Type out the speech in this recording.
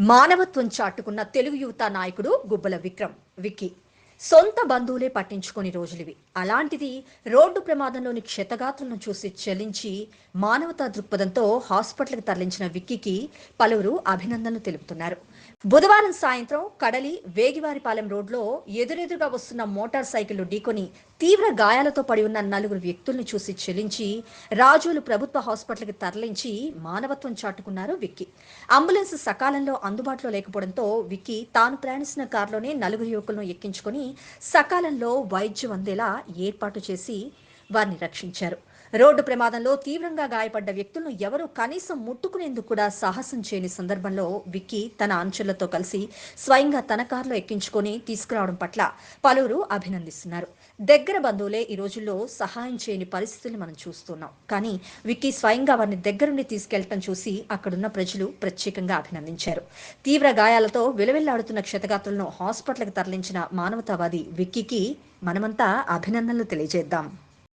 మానవత్వం చాటుకున్న తెలుగు యువత నాయకుడు గుబ్బల విక్రమ్ విక్కీ. సొంత బంధువులే పట్టించుకొని రోజులివి. అలాంటిది రోడ్డు ప్రమాదంలోని క్షతగాత్రులను చూసి చెల్లించి మానవతా దృక్పథంతో హాస్పిటల్కి తరలించిన విక్కీకి పలువురు అభినందనలు తెలుపుతున్నారు. బుధవారం సాయంత్రం కడలి వేగివారిపాలెం రోడ్లో ఎదురెదురుగా వస్తున్న మోటార్ సైకిల్ ఢీకొని తీవ్ర గాయాలతో పడి ఉన్న నలుగురు వ్యక్తుల్ని చూసి చెల్లించి రాజులు ప్రభుత్వ హాస్పిటల్కి తరలించి మానవత్వం చాటుకున్నారు విక్కీ. అంబులెన్స్ సకాలంలో అందుబాటులో లేకపోవడంతో విక్కీ తాను ప్రయాణిస్తున్న కారులోనే నలుగురు యువకులను ఎక్కించుకొని సకాలంలో వైద్యం అందేలా ఏర్పాటు చేసి వారిని రక్షించారు. రోడ్డు ప్రమాదంలో తీవ్రంగా గాయపడ్డ వ్యక్తులను ఎవరూ కనీసం ముట్టుకునేందుకు కూడా సాహసం చేయని సందర్భంలో విక్కీ తన అంచులతో కలిసి స్వయంగా తన కారులో ఎక్కించుకొని తీసుకురావడం పట్ల పలువురు అభినందిస్తున్నారు. దగ్గర బంధువులే ఈ రోజుల్లో సహాయం చేయని పరిస్థితుల్ని మనం చూస్తున్నాం. కానీ విక్కీ స్వయంగా వారిని దగ్గరుండి తీసుకెళ్ళటం చూసి అక్కడున్న ప్రజలు ప్రత్యేకంగా అభినందించారు. తీవ్ర గాయాలతో విలవిల్లాడుతున్న క్షతగాతులను హాస్పిటల్కి తరలించిన మానవతావాది విక్కీకి మనమంతా అభినందనలు తెలియజేద్దాం.